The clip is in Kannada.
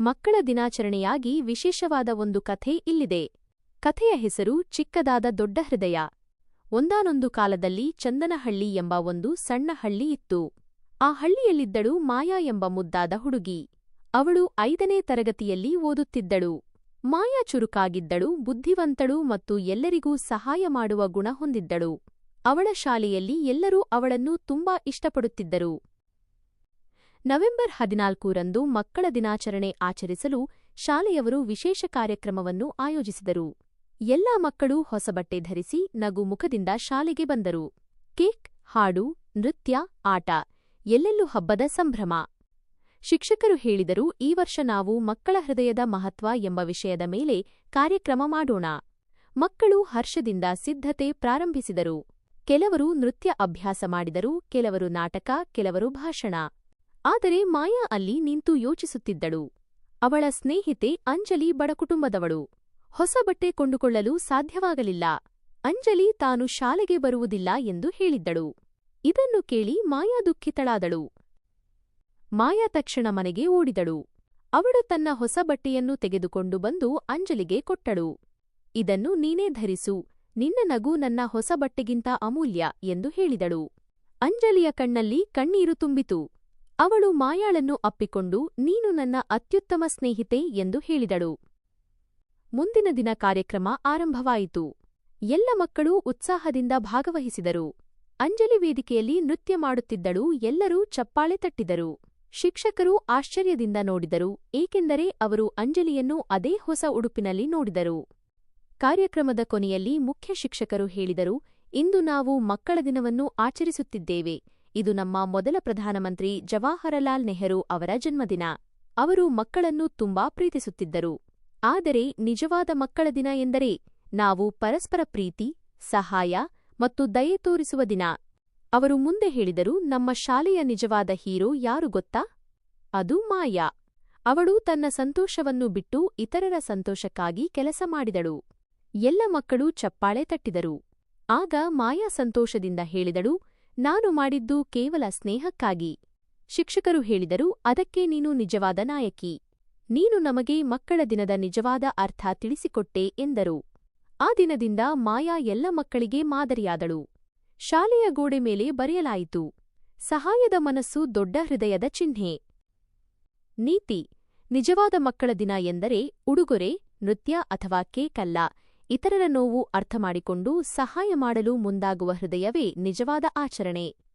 ಮಕ್ಕಳ ದಿನಾಚರಣೆಯಾಗಿ ವಿಶೇಷವಾದ ಒಂದು ಕಥೆ ಇಲ್ಲಿದೆ. ಕಥೆಯ ಹೆಸರು ಚಿಕ್ಕದಾದ ದೊಡ್ಡ ಹೃದಯ. ಒಂದಾನೊಂದು ಕಾಲದಲ್ಲಿ ಚಂದನಹಳ್ಳಿ ಎಂಬ ಒಂದು ಸಣ್ಣ ಹಳ್ಳಿ ಇತ್ತು. ಆ ಹಳ್ಳಿಯಲ್ಲಿದ್ದಳು ಮಾಯಾ ಎಂಬ ಮುದ್ದಾದ ಹುಡುಗಿ. ಅವಳು ಐದನೇ ತರಗತಿಯಲ್ಲಿ ಓದುತ್ತಿದ್ದಳು. ಮಾಯಾ ಚುರುಕಾಗಿದ್ದಳು, ಬುದ್ಧಿವಂತಳು ಮತ್ತು ಎಲ್ಲರಿಗೂ ಸಹಾಯ ಮಾಡುವ ಗುಣ ಹೊಂದಿದ್ದಳು. ಅವಳ ಶಾಲೆಯಲ್ಲಿ ಎಲ್ಲರೂ ಅವಳನ್ನು ತುಂಬಾ ಇಷ್ಟಪಡುತ್ತಿದ್ದರು. ನವೆಂಬರ್ ಹದಿನಾಲ್ಕರಂದು ಮಕ್ಕಳ ದಿನಾಚರಣೆ ಆಚರಿಸಲು ಶಾಲೆಯವರು ವಿಶೇಷ ಕಾರ್ಯಕ್ರಮವನ್ನು ಆಯೋಜಿಸಿದರು. ಎಲ್ಲಾ ಮಕ್ಕಳು ಹೊಸ ಬಟ್ಟೆ ಧರಿಸಿ ನಗು ಮುಖದಿಂದ ಶಾಲೆಗೆ ಬಂದರು. ಕೇಕ್, ಹಾಡು, ನೃತ್ಯ, ಆಟ, ಎಲ್ಲೆಲ್ಲೂ ಹಬ್ಬದ ಸಂಭ್ರಮ. ಶಿಕ್ಷಕರು ಹೇಳಿದರು, ಈ ವರ್ಷ ನಾವು ಮಕ್ಕಳ ಹೃದಯದ ಮಹತ್ವ ಎಂಬ ವಿಷಯದ ಮೇಲೆ ಕಾರ್ಯಕ್ರಮ ಮಾಡೋಣ. ಮಕ್ಕಳು ಹರ್ಷದಿಂದ ಸಿದ್ಧತೆ ಪ್ರಾರಂಭಿಸಿದರು. ಕೆಲವರು ನೃತ್ಯ ಅಭ್ಯಾಸ ಮಾಡಿದರು, ಕೆಲವರು ನಾಟಕ, ಕೆಲವರು ಭಾಷಣ. ಆದರೆ ಮಾಯಾ ಅಲ್ಲಿ ನಿಂತು ಯೋಚಿಸುತ್ತಿದ್ದಳು. ಅವಳ ಸ್ನೇಹಿತೆ ಅಂಜಲಿ ಬಡಕುಟುಂಬದವಳು ಹೊಸ ಬಟ್ಟೆ ಕೊಂಡುಕೊಳ್ಳಲು ಸಾಧ್ಯವಾಗಲಿಲ್ಲ. ಅಂಜಲಿ ತಾನು ಶಾಲೆಗೆ ಬರುವುದಿಲ್ಲ ಎಂದು ಹೇಳಿದ್ದಳು. ಇದನ್ನು ಕೇಳಿ ಮಾಯಾ ದುಃಖಿತಳಾದಳು. ಮಾಯಾ ತಕ್ಷಣ ಮನೆಗೆ ಓಡಿದಳು. ಅವಳು ತನ್ನ ಹೊಸ ಬಟ್ಟೆಯನ್ನು ತೆಗೆದುಕೊಂಡು ಬಂದು ಅಂಜಲಿಗೆ ಕೊಟ್ಟಳು. ಇದನ್ನು ನೀನೇ ಧರಿಸು. ನಿನ್ನ ನಗು ನನ್ನ ಹೊಸ ಬಟ್ಟೆಗಿಂತ ಅಮೂಲ್ಯ ಎಂದು ಹೇಳಿದಳು. ಅಂಜಲಿಯ ಕಣ್ಣಲ್ಲಿ ಕಣ್ಣೀರು ತುಂಬಿತು. ಅವಳು ಮಾಯಾಳನ್ನು ಅಪ್ಪಿಕೊಂಡು, ನೀನು ನನ್ನ ಅತ್ಯುತ್ತಮ ಸ್ನೇಹಿತೆ ಎಂದು ಹೇಳಿದಳು. ಮುಂದಿನ ದಿನ ಕಾರ್ಯಕ್ರಮ ಆರಂಭವಾಯಿತು. ಎಲ್ಲ ಮಕ್ಕಳೂ ಉತ್ಸಾಹದಿಂದ ಭಾಗವಹಿಸಿದರು. ಅಂಜಲಿ ವೇದಿಕೆಯಲ್ಲಿ ನೃತ್ಯ ಮಾಡುತ್ತಿದ್ದಳು, ಎಲ್ಲರೂ ಚಪ್ಪಾಳೆ ತಟ್ಟಿದರು. ಶಿಕ್ಷಕರು ಆಶ್ಚರ್ಯದಿಂದ ನೋಡಿದರು, ಏಕೆಂದರೆ ಅವರು ಅಂಜಲಿಯನ್ನು ಅದೇ ಹೊಸ ಉಡುಪಿನಲ್ಲಿ ನೋಡಿದರು. ಕಾರ್ಯಕ್ರಮದ ಕೊನೆಯಲ್ಲಿ ಮುಖ್ಯ ಶಿಕ್ಷಕರು ಹೇಳಿದರು, ಇಂದು ನಾವು ಮಕ್ಕಳ ದಿನವನ್ನು ಆಚರಿಸುತ್ತಿದ್ದೇವೆ. ಇದು ನಮ್ಮ ಮೊದಲ ಪ್ರಧಾನಮಂತ್ರಿ ಜವಾಹರಲಾಲ್ ನೆಹರು ಅವರ ಜನ್ಮದಿನ. ಅವರು ಮಕ್ಕಳನ್ನು ತುಂಬಾ ಪ್ರೀತಿಸುತ್ತಿದ್ದರು. ಆದರೆ ನಿಜವಾದ ಮಕ್ಕಳ ದಿನ ಎಂದರೆ ನಾವು ಪರಸ್ಪರ ಪ್ರೀತಿ, ಸಹಾಯ ಮತ್ತು ದಯೆ ತೋರಿಸುವ ದಿನ. ಅವರು ಮುಂದೆ ಹೇಳಿದರು, ನಮ್ಮ ಶಾಲೆಯ ನಿಜವಾದ ಹೀರೋ ಯಾರು ಗೊತ್ತಾ? ಅದು ಮಾಯಾ. ಅವಳು ತನ್ನ ಸಂತೋಷವನ್ನು ಬಿಟ್ಟು ಇತರರ ಸಂತೋಷಕ್ಕಾಗಿ ಕೆಲಸ ಮಾಡಿದಳು. ಎಲ್ಲ ಮಕ್ಕಳು ಚಪ್ಪಾಳೆ ತಟ್ಟಿದರು. ಆಗ ಮಾಯಾ ಸಂತೋಷದಿಂದ ಹೇಳಿದಳು ನಾನು ಮಾಡಿದ್ದು ಕೇವಲ ಸ್ನೇಹಕ್ಕಾಗಿ. ಶಿಕ್ಷಕರು ಹೇಳಿದರು, ಅದಕ್ಕೆ ನೀನು ನಿಜವಾದ ನಾಯಕಿ. ನೀನು ನಮಗೆ ಮಕ್ಕಳ ದಿನದ ನಿಜವಾದ ಅರ್ಥ ತಿಳಿಸಿಕೊಟ್ಟೆ ಎಂದರು. ಆ ದಿನದಿಂದ ಮಾಯಾ ಎಲ್ಲ ಮಕ್ಕಳಿಗೆ ಮಾದರಿಯಾದಳು. ಶಾಲೆಯ ಗೋಡೆ ಮೇಲೆ ಬರೆಯಲಾಯಿತು, ಸಹಾಯದ ಮನಸ್ಸು ದೊಡ್ಡ ಹೃದಯದ ಚಿಹ್ನೆ. ನೀತಿ, ನಿಜವಾದ ಮಕ್ಕಳ ದಿನ ಎಂದರೆ ಉಡುಗೊರೆ, ನೃತ್ಯ ಅಥವಾ ಕೇಕ್ ಅಲ್ಲ. ಇತರರ ನೋವು ಅರ್ಥಮಾಡಿಕೊಂಡು ಸಹಾಯ ಮಾಡಲು ಮುಂದಾಗುವ ಹೃದಯವೇ ನಿಜವಾದ ಆಚರಣೆ.